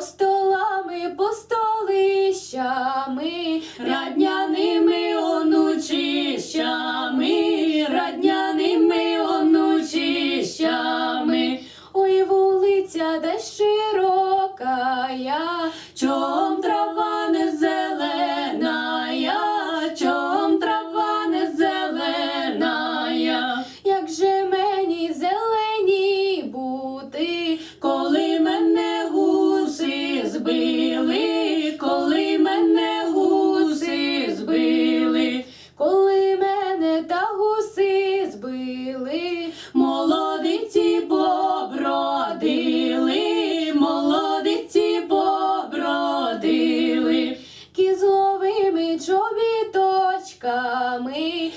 agosto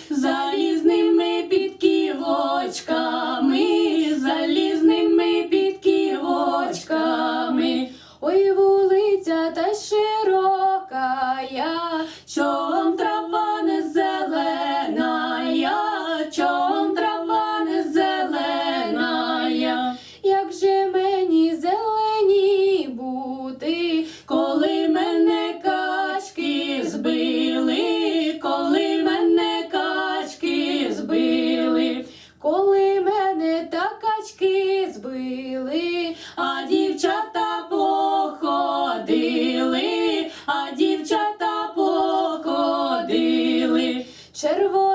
залізними підківочками, походили